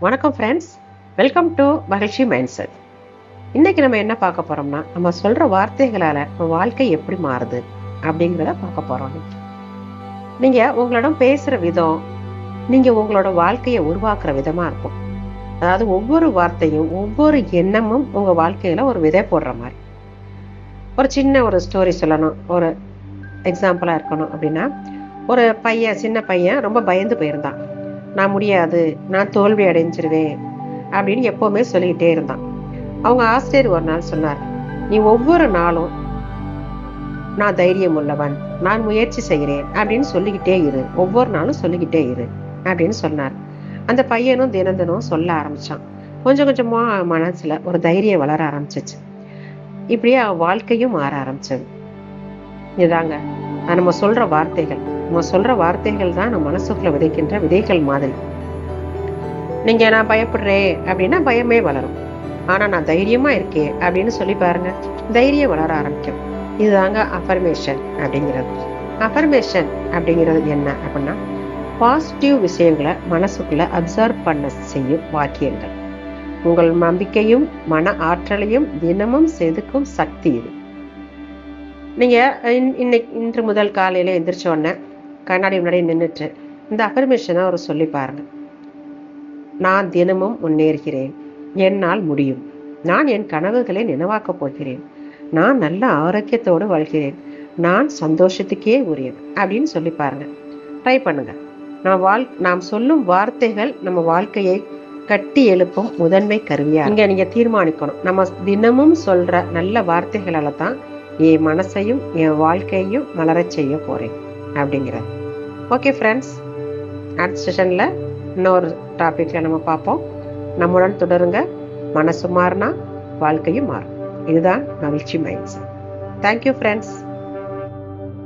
வணக்கம் friends welcome to மகிழ்ச்சி mind set இன்னைக்கு நம்ம என்ன பார்க்க போறோம்னா நம்ம சொல்ற வார்த்தைகளால நம்ம வாழ்க்கை எப்படி மாறுது அப்படிங்கிறத பார்க்க போறோம். நீங்க உங்களிடம் பேசுற விதம் நீங்க உங்களோட வாழ்க்கையை உருவாக்குற விதமா இருக்கும். அதாவது ஒவ்வொரு வார்த்தையும் ஒவ்வொரு எண்ணமும் உங்க வாழ்க்கையில ஒரு விதை போடுற மாதிரி. ஒரு சின்ன ஒரு ஸ்டோரி சொல்லணும். ஒரு எக்ஸாம்பிளா இருக்கணும் அப்படின்னா ஒரு பையன் சின்ன பையன் ரொம்ப பயந்து போயிருந்தான். நான் முடியாது நான் தோல்வி அடைஞ்சிருவேன் அப்படின்னு எப்போவுமே சொல்லிக்கிட்டே இருந்தான். அவங்க ஆசிரியர் ஒரு நாள் சொன்னார் நீ ஒவ்வொரு நாளும் நான் தைரியம் உள்ளவன் நான் முயற்சி செய்கிறேன் அப்படின்னு சொல்லிக்கிட்டே இரு ஒவ்வொரு நாளும் சொல்லிக்கிட்டே இரு அப்படின்னு சொன்னார். அந்த பையனும் தினம் தினம் சொல்ல ஆரம்பிச்சான். கொஞ்சம் கொஞ்சமாக மனசில் ஒரு தைரியம் வளர ஆரம்பிச்சிச்சு. இப்படியே அவன் வாழ்க்கையும் மாற ஆரம்பிச்சது. இதுதாங்க நம்ம சொல்கிற வார்த்தைகள். நம்ம சொல்ற வார்த்தைகள் தான் நம்ம மனசுக்குள்ள விதைக்கின்ற விதைகள் மாதிரி. நீங்க நான் பயப்படுறேன் அப்படின்னா பயமே வளரும். ஆனா நான் தைரியமா இருக்கேன் அப்படின்னு சொல்லி பாருங்க. தைரியம் வளர ஆரம்பிக்கும். இதுதாங்க அஃபர்மேஷன் அப்படிங்கிறது. அஃபர்மேஷன் அப்படிங்கிறது என்ன அப்படின்னா பாசிட்டிவ் விஷயங்களை மனசுக்குள்ள அப்சர்வ் பண்ண செய்யும் வாக்கியங்கள். உங்கள் நம்பிக்கையும் மன ஆற்றலையும் தினமும் செதுக்கும் சக்தி இது. நீங்க இன்- இன்னைக்கு இன்று முதல் காலையில எந்திரிச்ச உடனே கண்ணாடி முன்னாடி நின்றுட்டு இந்த அஃபர்மேஷனை அவர் சொல்லி பாருங்க. நான் தினமும் முன்னேறுகிறேன். என்னால் முடியும். நான் என் கனவுகளை நினைவாக்கப் போகிறேன். நான் நல்ல ஆரோக்கியத்தோடு வாழ்கிறேன். நான் சந்தோஷத்துக்கே உரியவன் அப்படின்னு சொல்லி பாருங்க. ட்ரை பண்ணுங்க. நான் வாழ் நாம் சொல்லும் வார்த்தைகள் நம்ம வாழ்க்கையை கட்டி எழுப்பும் முதன்மை கருவியா இங்க நீங்க தீர்மானிக்கணும். நம்ம தினமும் சொல்ற நல்ல வார்த்தைகளால தான் என் மனசையும் என் வாழ்க்கையையும் மலரச் செய்ய போறேன். அப்படிங்கிறது ஓகே ஃப்ரெண்ட்ஸ் அடுத்த செஷனில் இன்னொரு டாப்பிக்கில் நம்ம பார்ப்போம். நம்முடன் தொடருங்க. மனசு மாறினா வாழ்க்கையும் மாறும். இதுதான் மகிழ்ச்சி மைண்ட்ஸ் தேங்க்யூ ஃப்ரெண்ட்ஸ்